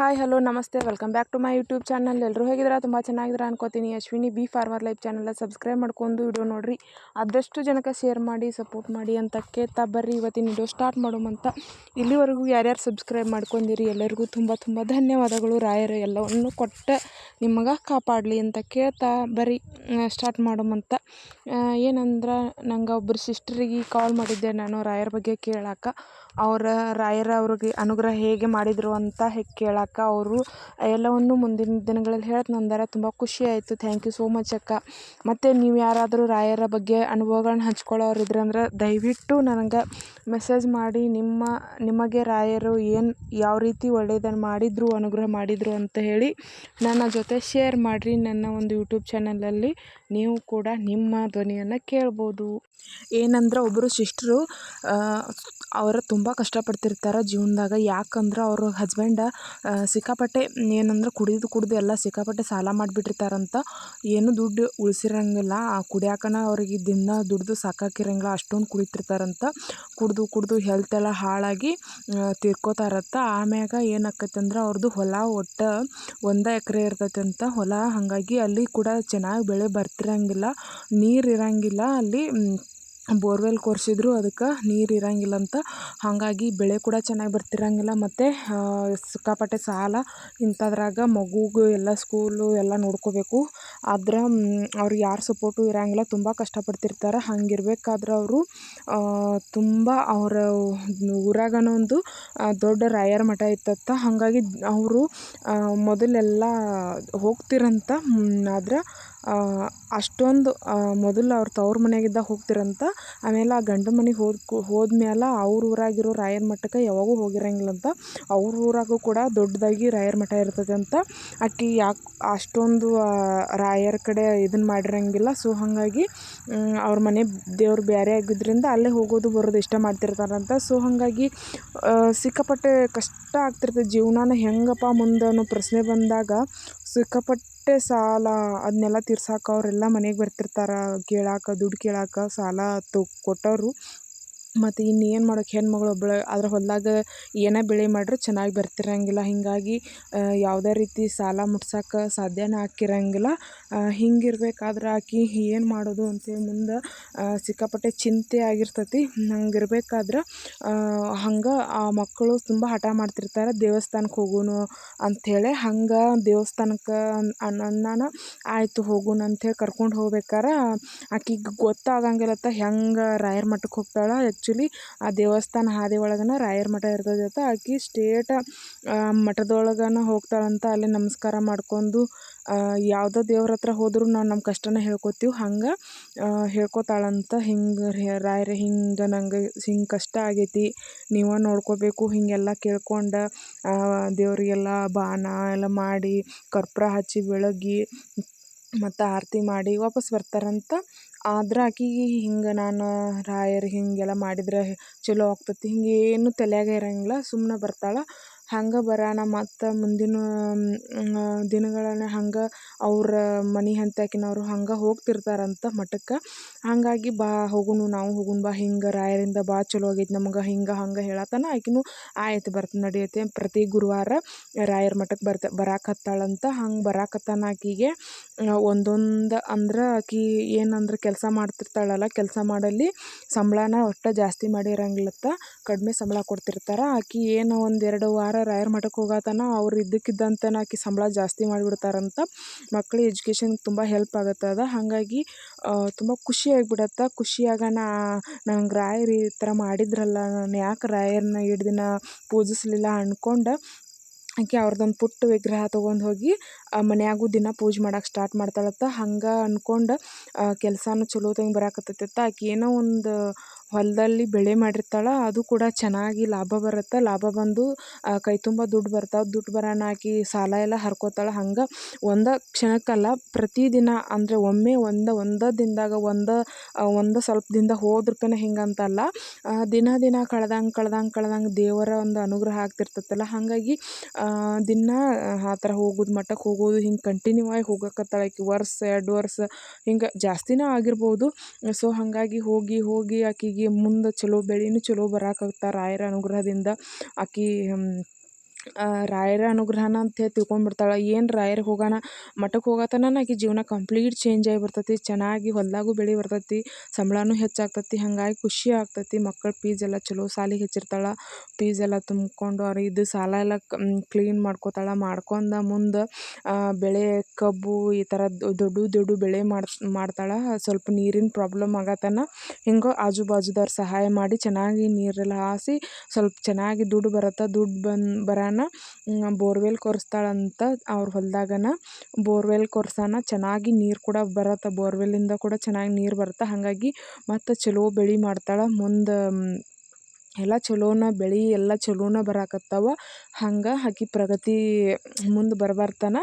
Hi, hello, ನಮಸ್ತೆ. Welcome back to my YouTube channel. ಎಲ್ಲರೂ ಹೇಗಿದ್ದೀರಾ? ತುಂಬ ಚೆನ್ನಾಗಿದ್ದೀರಾ ಅನ್ಕೋತೀನಿ. Ashwini B farmer life channel subscribe ಮಾಡ್ಕೊಂಡು ವಿಡಿಯೋ ನೋಡಿರಿ. ಆದಷ್ಟು ಜನಕ್ಕೆ ಶೇರ್ ಮಾಡಿ, ಸಪೋರ್ಟ್ ಮಾಡಿ ಅಂತ ಕೇಳ್ತಾ ಬರ್ರಿ. ಇವತ್ತಿನ ವಿಡಿಯೋ ಸ್ಟಾರ್ಟ್ ಮಾಡೋಮಂತ ಇಲ್ಲಿವರೆಗೂ ಯಾರ್ಯಾರು ಸಬ್ಸ್ಕ್ರೈಬ್ ಮಾಡ್ಕೊಂಡಿರಿ, ಎಲ್ಲರಿಗೂ ತುಂಬ ತುಂಬ ಧನ್ಯವಾದಗಳು. ರಾಯರು ಎಲ್ಲವನ್ನು ಕೊಟ್ಟ ನಿಮಗೆ ಕಾಪಾಡಲಿ ಅಂತ ಕೇಳ್ತಾ ಬರ್ರಿ. ಸ್ಟಾರ್ಟ್ ಮಾಡೋಮಂತ ಏನಂದ್ರೆ, ನಂಗೆ ಒಬ್ಬರು ಸಿಸ್ಟ್ರಿಗೆ ಕಾಲ್ ಮಾಡಿದ್ದೆ ನಾನು ರಾಯರ ಬಗ್ಗೆ ಕೇಳಾಕ. ಅವರ, ರಾಯರ ಅವ್ರಿಗೆ ಅನುಗ್ರಹ ಹೇಗೆ ಮಾಡಿದರು ಅಂತ ಹೇಗೆ ಕೇಳಕ್ಕೆ ಅವರು, ಎಲ್ಲವನ್ನು ಮುಂದಿನ ದಿನಗಳಲ್ಲಿ ಹೇಳ್ತೀನಿ ನಂದರ. ತುಂಬ ಖುಷಿ ಆಯಿತು. ಥ್ಯಾಂಕ್ ಯು ಸೋ ಮಚ್ ಅಕ್ಕ. ಮತ್ತು ನೀವು ಯಾರಾದರೂ ರಾಯರ ಬಗ್ಗೆ ಅನುಭವಗಳನ್ನ ಹಂಚ್ಕೊಳ್ಳೋರು ಇದ್ರಂದ್ರೆ ದಯವಿಟ್ಟು ನನಗೆ ಮೆಸೇಜ್ ಮಾಡಿ, ನಿಮ್ಮ, ನಿಮಗೆ ರಾಯರು ಏನು, ಯಾವ ರೀತಿ ಒಳ್ಳೆಯದನ್ನು ಮಾಡಿದರು, ಅನುಗ್ರಹ ಮಾಡಿದರು ಅಂತ ಹೇಳಿ ನನ್ನ ಜೊತೆ ಶೇರ್ ಮಾಡಿರಿ. ನನ್ನ ಒಂದು ಯೂಟ್ಯೂಬ್ ಚಾನಲಲ್ಲಿ ನೀವು ಕೂಡ ನಿಮ್ಮ ಧ್ವನಿಯನ್ನು ಕೇಳ್ಬೋದು. ಏನಂದ್ರೆ ಒಬ್ಬರು ಸಿಸ್ಟ್ರು ಅವರು ತುಂಬ ಕಷ್ಟಪಡ್ತಿರ್ತಾರೆ ಜೀವನದಾಗ. ಯಾಕಂದ್ರೆ ಅವ್ರ ಹಸ್ಬೆಂಡ ಸಿಕ್ಕಾಪಟ್ಟೆ ಏನಂದ್ರೆ ಕುಡಿದು ಕುಡಿದು ಎಲ್ಲ ಸಿಕ್ಕಾಪಟ್ಟೆ ಸಾಲ ಮಾಡಿಬಿಟ್ಟಿರ್ತಾರಂತ. ಏನು ದುಡ್ಡು ಉಳಿಸಿರಂಗಿಲ್ಲ. ಆ, ಕುಡಿಯಾಕನ ಅವ್ರಿಗೆ ದಿನ ದುಡ್ದು ಸಾಕಾಕಿರಂಗಿಲ್ಲ. ಅಷ್ಟೊಂದು ಕುಡಿತಿರ್ತಾರಂತ. ಕುಡಿದು ಕುಡಿದು ಹೆಲ್ತ್ ಎಲ್ಲ ಹಾಳಾಗಿ ತೀರ್ಕೋತಾರತ್ತ ಆಮ್ಯಾಗ ಏನಾಕತ್ತಂದ್ರೆ ಅವ್ರದ್ದು ಹೊಲ ಒಟ್ಟು ಒಂದು ಎಕರೆ ಇರ್ತೈತಂತ. ಹೊಲ ಹಾಗಾಗಿ ಅಲ್ಲಿ ಕೂಡ ಚೆನ್ನಾಗಿ ಬೆಳೆ ಬರ್ತಿರಂಗಿಲ್ಲ. ನೀರು ಇರಂಗಿಲ್ಲ. ಅಲ್ಲಿ ಬೋರ್ವೆಲ್ ಕೊರೆಸಿದ್ರು ಅದಕ್ಕೆ ನೀರು ಇರಂಗಿಲ್ಲಂತ ಹಾಗಾಗಿ ಬೆಳೆ ಕೂಡ ಚೆನ್ನಾಗಿ ಬರ್ತಿರಂಗಿಲ್ಲ ಮತ್ತು ಸಿಕ್ಕಾಪಟ್ಟೆ ಸಾಲ ಇಂಥದ್ರಾಗ ಮಗುಗೆ ಎಲ್ಲ ಸ್ಕೂಲು ಎಲ್ಲ ನೋಡ್ಕೋಬೇಕು. ಆದ್ರೆ ಅವ್ರಿಗೆ ಯಾರ ಸಪೋರ್ಟು ಇರಂಗಿಲ್ಲ, ತುಂಬ ಕಷ್ಟಪಡ್ತಿರ್ತಾರೆ. ಹಂಗಿರ್ಬೇಕಾದ್ರೆ ಅವರು ತುಂಬ ಅವರ ಊರಾಗನ ಒಂದು ದೊಡ್ಡ ರಾಯರ ಮಠ ಇತ್ತತ್ತ. ಹಾಗಾಗಿ ಅವರು ಮೊದಲೆಲ್ಲ ಹೋಗ್ತಿರಂತ. ಆದ್ರೆ ಅಷ್ಟೊಂದು ಮೊದಲು ಅವ್ರು ತವ್ರ ಮನೆಯಾಗಿದ್ದಾಗ ಹೋಗ್ತಿರಂತ, ಆಮೇಲೆ ಆ ಗಂಡನ ಮನೆಗೆ ಹೋದ ಹೋದ್ಮೇಲೆ ಅವ್ರ ಊರಾಗಿರೋ ರಾಯರ ಮಠಕ್ಕೆ ಯಾವಾಗೂ ಹೋಗಿರಂಗಿಲ್ಲಂತ, ಅವ್ರ ಊರಾಗೂ ಕೂಡ ದೊಡ್ಡದಾಗಿ ರಾಯರ ಮಠ ಇರ್ತದಂತ ಆಕೆ ಯಾಕೆ, ಅಷ್ಟೊಂದು ರಾಯರ ಕಡೆ ಇದನ್ನು ಮಾಡಿರಂಗಿಲ್ಲ, ಸೊ ಹಾಗಾಗಿ ಅವ್ರ ಮನೆ ದೇವ್ರು ಬೇರೆ ಆಗಿದ್ದರಿಂದ ಅಲ್ಲೇ ಹೋಗೋದು ಬರೋದು ಇಷ್ಟ ಮಾಡ್ತಿರ್ತಾರಂತ, ಸೊ ಹಾಗಾಗಿ ಸಿಕ್ಕಾಪಟ್ಟೆ ಕಷ್ಟ ಆಗ್ತಿರ್ತದೆ ಜೀವನಾನ, ಹೆಂಗಪ್ಪ ಮುಂದೆ ಅನ್ನೋ ಪ್ರಶ್ನೆ ಬಂದಾಗ, ಸಿಕ್ಕಾಪಟ್ಟೆ ಸಾಲ ಅದನ್ನೆಲ್ಲ ತೀರ್ಸಕ್ಕೆ ಅವರೆಲ್ಲ ಮನೆಗೆ ಬರ್ತಿರ್ತಾರೆ. ಕೇಳಾಕೆ ದುಡ್ಡು ಕೇಳಾಕ ಸಾಲ ತೊ ಕೊಟ್ಟವರು. ಮತ್ತು ಇನ್ನೇನು ಮಾಡೋಕೆ ಹೆಣ್ಮಗಳು ಒಬ್ಬಳು ಅದ್ರ ಹೊಲದಾಗ ಏನೇ ಬೆಳೆ ಮಾಡಿದ್ರು ಚೆನ್ನಾಗಿ ಬರ್ತಿರಂಗಿಲ್ಲ. ಹೀಗಾಗಿ ಯಾವುದೇ ರೀತಿ ಸಾಲ ಮುಟ್ಸಕ್ಕೆ ಸಾಧ್ಯನೇ ಆಕ್ಕಿರಂಗಿಲ್ಲ ಹಿಂಗಿರ್ಬೇಕಾದ್ರೆ ಆಕೆ ಏನು ಮಾಡೋದು ಅಂತೇಳಿ ಮುಂದೆ ಸಿಕ್ಕಾಪಟ್ಟೆ ಚಿಂತೆ ಆಗಿರ್ತೈತಿ. ಹಂಗಿರ್ಬೇಕಾದ್ರೆ ಹಂಗೆ ಆ ಮಕ್ಕಳು ತುಂಬ ಹಠ ಮಾಡ್ತಿರ್ತಾರೆ, ದೇವಸ್ಥಾನಕ್ಕೆ ಹೋಗೋಣ ಅಂಥೇಳಿ. ಹಂಗೆ ದೇವಸ್ಥಾನಕ್ಕೆ ಅನ್ನ ಆಯಿತು ಹೋಗೋಣ ಅಂಥೇಳಿ ಕರ್ಕೊಂಡು ಹೋಗ್ಬೇಕಾರೆ, ಆಕೆಗೆ ಗೊತ್ತಾಗಂಗಿಲ್ಲತ್ತ ಹೆಂಗೆ ರಾಯರ ಮಠಕ್ಕೆ ಹೋಗ್ತಾಳೆ ಆ್ಯಕ್ಚುಲಿ ಆ ದೇವಸ್ಥಾನ ಹಾದಿ ಒಳಗೇನ ರಾಯರ ಮಠ ಇರ್ತೈತಂತ ಆಕೆ ಸ್ಟೇಟ್ ಮಠದೊಳಗನ ಹೋಗ್ತಾಳಂತ ಅಲ್ಲಿ ನಮಸ್ಕಾರ ಮಾಡ್ಕೊಂಡು ಯಾವುದೋ ದೇವ್ರ ಹತ್ರ ಹೋದರೂ ನಾವು ನಮ್ಮ ಕಷ್ಟನ ಹೇಳ್ಕೊತೀವಿ, ಹಂಗೆ ಹೇಳ್ಕೊತಾಳಂತ ಹಿಂಗೆ ರಾಯರ ಹಿಂಗೆ ನಂಗೆ ಹಿಂಗೆ ಕಷ್ಟ ಆಗೈತಿ, ನೀವು ನೋಡ್ಕೋಬೇಕು, ಹಿಂಗೆಲ್ಲ ಕೇಳ್ಕೊಂಡು ದೇವರಿಗೆಲ್ಲ ಬಾನ ಎಲ್ಲ ಮಾಡಿ, ಕರ್ಪೂರ ಹಚ್ಚಿ ಬೆಳಗಿ ಮತ್ತು ಆರತಿ ಮಾಡಿ ವಾಪಸ್ ಬರ್ತಾರಂತ ಆದ್ರೆ ಆಕೆಗೆ ಹಿಂಗೆ ನಾನು ರಾಯರು ಹೀಗೆಲ್ಲ ಮಾಡಿದ್ರೆ ಚಲೋ ಆಗ್ತೈತಿ. ಹಿಂಗೆ ಏನೂ ತಲೆಯಾಗ ಇರಂಗಿಲ್ಲ ಸುಮ್ಮನೆ ಬರ್ತಾಳೆ. ಹಂಗೆ ಬರೋಣ ಮತ್ತು ಮುಂದಿನ ದಿನಗಳನ್ನು ಹಂಗೆ ಅವ್ರ ಮನೆ ಹಂತ್ಯಾಕಿನವರು ಹಂಗೆ ಹೋಗ್ತಿರ್ತಾರಂತ ಮಠಕ್ಕೆ ಹಾಗಾಗಿ ಬಾ ಹೋಗುಣು ನಾವು ಹೋಗುಣ ಬಾ ಹಿಂಗೆ ರಾಯರಿಂದ ಭಾಳ ಚಲೋ ಆಗೈತೆ ನಮ್ಗೆ ಹಿಂಗೆ ಹಂಗೆ ಹೇಳತ್ತಾನ ಆಕಿನೂ ಆಯ್ತು ಬರ್ತ ನಡೆಯುತ್ತೆ ಪ್ರತಿ ಗುರುವಾರ ರಾಯರ ಮಠಕ್ಕೆ ಬರ್ತ ಬರಾಕತ್ತಾಳಂತ ಹಂಗೆ ಬರಾಕತ್ತಾನ ಆಕಿಗೆ. ಒಂದೊಂದು ಅಂದ್ರೆ ಆಕಿ ಏನಂದ್ರೆ ಕೆಲಸ ಮಾಡ್ತಿರ್ತಾಳಲ್ಲ ಕೆಲಸ ಮಾಡಲ್ಲಿ ಸಂಬಳನ ಒಟ್ಟು ಜಾಸ್ತಿ ಮಾಡಿರಂಗಿಲ್ಲತ್ತ ಕಡಿಮೆ ಸಂಬಳ ಕೊಡ್ತಿರ್ತಾರೆ. ಆಕೆ ಏನು ಒಂದೆರಡು ವಾರ ರಾಯರ ಮಠಕ್ಕೆ ಹೋಗತನ, ಅವ್ರು ಇದ್ದಕ್ಕಿದ್ದಂತನ ಆಕೆ ಸಂಬಳ ಜಾಸ್ತಿ ಮಾಡಿಬಿಡ್ತಾರಂತ ಮಕ್ಳು ಎಜುಕೇಷನ್ಗೆ ತುಂಬ ಹೆಲ್ಪ್ ಆಗತ್ತದ ಹಾಗಾಗಿ ತುಂಬ ಖುಷಿ ಆಗಿಬಿಡತ್ತೆ. ಖುಷಿಯಾಗ ನಂಗೆ ರಾಯರು ಈ ಥರ ಮಾಡಿದ್ರಲ್ಲ, ನಾನು ಯಾಕೆ ರಾಯರನ್ನ ಇಷ್ಟು ದಿನ ಪೂಜಿಸಲಿಲ್ಲ ಅಂದ್ಕೊಂಡು ಆಕೆ ಅವ್ರದ್ದೊಂದು ಪುಟ್ಟ ವಿಗ್ರಹ ತೊಗೊಂಡು ಹೋಗಿ ಮನೆಯಾಗೂ ದಿನ ಪೂಜೆ ಮಾಡೋಕೆ ಸ್ಟಾರ್ಟ್ ಮಾಡ್ತಾಳತ್ತ. ಹಂಗೆ ಅಂದ್ಕೊಂಡು ಕೆಲಸನೂ ಚಲೋತಂಗೆ ಬರಾಕತ್ತೈತಂತ ಆಕೆ ಏನೋ ಒಂದು ಹೊಲದಲ್ಲಿ ಬೆಳೆ ಮಾಡಿರ್ತಾಳೆ, ಅದು ಕೂಡ ಚೆನ್ನಾಗಿ ಲಾಭ ಬರುತ್ತೆ. ಲಾಭ ಬಂದು ಕೈ ತುಂಬ ದುಡ್ಡು ಬರ್ತಾವೆ. ದುಡ್ಡು ಬರೋಣ ಆಕೆ ಸಾಲ ಎಲ್ಲ ಹರ್ಕೋತಾಳೆ. ಹಂಗೆ ಒಂದು ಕ್ಷಣಕ್ಕಲ್ಲ ಪ್ರತಿದಿನ ಅಂದರೆ ಒಮ್ಮೆ ಒಂದು, ಒಂದೇ ದಿನದಾಗ ಒಂದು ಒಂದು ಸ್ವಲ್ಪ ದಿನದಾಗ ಹೋದ್ರಪೇನೆ ಹಿಂಗಂತಲ್ಲ ದಿನ ದಿನ ಕಳ್ದಂಗೆ ಕಳ್ದಂಗೆ ಕಳ್ದಂಗೆ ದೇವರ ಒಂದು ಅನುಗ್ರಹ ಆಗ್ತಿರ್ತೈತಲ್ಲ. ಹಾಗಾಗಿ ದಿನ, ಆ ಥರ ಹೋಗೋದು ಮಠಕ್ಕೆ ಹೋಗೋದು ಹಿಂಗೆ ಕಂಟಿನ್ಯೂ ಆಗಿ ಹೋಗಕತ್ತಾಳೆ. ಆಕೆ ವರ್ಷ, ಎರಡು ವರ್ಷ ಹಿಂಗೆ ಜಾಸ್ತಿನೇ ಆಗಿರ್ಬೋದು. ಸೊ ಹಾಗಾಗಿ ಹೋಗಿ ಹೋಗಿ ಆಕೆಗೆ ಮುಂದೆ ಚಲೋ ಬೆಳೆನೂ ಚಲೋ ಬರಾಕತ್ತ ರಾಯರ ಅನುಗ್ರಹದಿಂದ ಆಕೆ ರಾಯರ ಅನುಗ್ರಹನ ಅಂತೇಳಿ ತಿಳ್ಕೊಂಡ್ಬಿಡ್ತಾಳೆ. ಏನು ರಾಯರಿಗೆ ಹೋಗೋಣ ಮಠಕ್ಕೆ ಹೋಗತನ ಆಕೆ ಜೀವನ ಕಂಪ್ಲೀಟ್ ಚೇಂಜ್ ಆಗಿ ಬರ್ತೈತಿ, ಚೆನ್ನಾಗಿ ಹೊಲದಾಗೂ ಬೆಳೆ ಬರ್ತೈತಿ, ಸಂಬಳನೂ ಹೆಚ್ಚಾಗ್ತೈತಿ, ಹಾಗಾಗಿ ಖುಷಿ ಆಗ್ತೈತಿ, ಮಕ್ಕಳ ಫೀಸ್ ಎಲ್ಲ ಚಲೋ ಸಾಲಿ ಹೆಚ್ಚಿರ್ತಾಳೆ ಫೀಸ್ ಎಲ್ಲ ತುಂಬಿಕೊಂಡು ಅವ್ರಿಗೆ ಇದು ಸಾಲ ಎಲ್ಲ ಕ್ಲೀನ್ ಮಾಡ್ಕೋತಾಳೆ, ಮಾಡ್ಕೊಂಡ ಮುಂದೆ ಬೆಳೆ ಕಬ್ಬು ಈ ಥರ ದೊಡ್ಡ ದೊಡ್ಡ ಬೆಳೆ ಮಾಡಿ ಮಾಡ್ತಾಳೆ, ಸ್ವಲ್ಪ ನೀರಿನ ಪ್ರಾಬ್ಲಮ್ ಆಗತ್ತನ ಹಿಂಗೆ ಆಜು ಬಾಜುದವ್ರು ಸಹಾಯ ಮಾಡಿ ಚೆನ್ನಾಗಿ ನೀರೆಲ್ಲ ಹಾಸಿ, ಸ್ವಲ್ಪ ಚೆನ್ನಾಗಿ ದುಡ್ಡು ಬರತ್ತೆ, ದುಡ್ಡು ಬಂದು ಬರಾನ ಬೋರ್ವೆಲ್ ಕೊರೆಸ್ತಾಳಂತ ಅವ್ರ ಹೊಲ್ದಾಗನ ಬೋರ್ವೆಲ್ ಕೊರ್ಸಾನ ಚೆನ್ನಾಗಿ ನೀರು ಕೂಡ ಬರತ್ತೆ, ಬೋರ್ವೆಲ್ಲಿಂದ ಕೂಡ ಚೆನ್ನಾಗಿ ನೀರು ಬರುತ್ತೆ. ಹಾಗಾಗಿ ಮತ್ತು ಚಲೋ ಬೆಳೆ ಮಾಡ್ತಾಳೆ. ಮುಂದೆ ಎಲ್ಲ ಚಲೋನ ಬೆಳೆ, ಎಲ್ಲ ಚಲೋನ ಬರಕತ್ತಾವ. ಹಂಗೆ ಆಕಿ ಪ್ರಗತಿ ಮುಂದೆ ಬರ್ಬರ್ತನ